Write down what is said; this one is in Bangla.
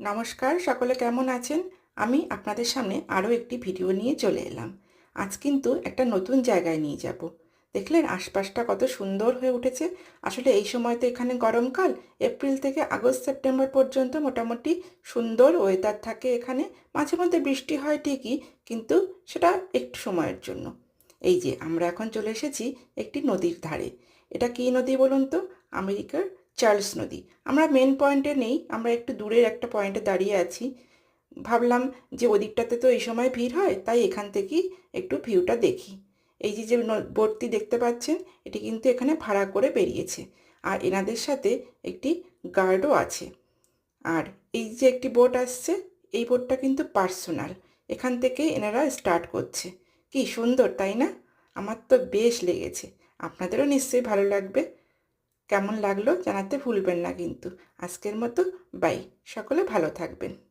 নমস্কার, সকলে কেমন আছেন? আমি আপনাদের সামনে আরও একটি ভিডিও নিয়ে চলে এলাম। আজ কিন্তু একটা নতুন জায়গায় নিয়ে যাব। দেখলেন আশপাশটা কত সুন্দর হয়ে উঠেছে। আসলে এই সময় তো এখানে গরমকাল। এপ্রিল থেকে আগস্ট, সেপ্টেম্বর পর্যন্ত মোটামুটি সুন্দর ওয়েদার থাকে এখানে। মাঝে মধ্যে বৃষ্টি হয় ঠিকই, কিন্তু সেটা একটু সময়ের জন্য। এই যে আমরা এখন চলে এসেছি একটি নদীর ধারে। এটা কী নদী বলুন তো? আমেরিকার চার্লস নদী। আমরা মেন পয়েন্টে নেই, আমরা একটু দূরের একটা পয়েন্টে দাঁড়িয়ে আছি। ভাবলাম যে ওদিকটাতে তো এই সময় ভিড় হয়, তাই এখান থেকেই একটু ভিউটা দেখি। এই যে যে বোটটি দেখতে পাচ্ছেন, এটি কিন্তু এখানে ভাড়া করে বেরিয়েছে। আর এনাদের সাথে একটি গার্ডও আছে। আর এই যে একটি বোট আসছে, এই বোটটা কিন্তু পার্সোনাল এখান থেকে এনারা স্টার্ট করছে। কি সুন্দর, তাই না? আমার তো বেশ লেগেছে। আপনাদেরও নিশ্চয়ই ভালো লাগবে। কেমন লাগল জানাতে ভুলবেন না কিন্তু। আজকের মতো বাই। সকলে ভালো থাকবেন।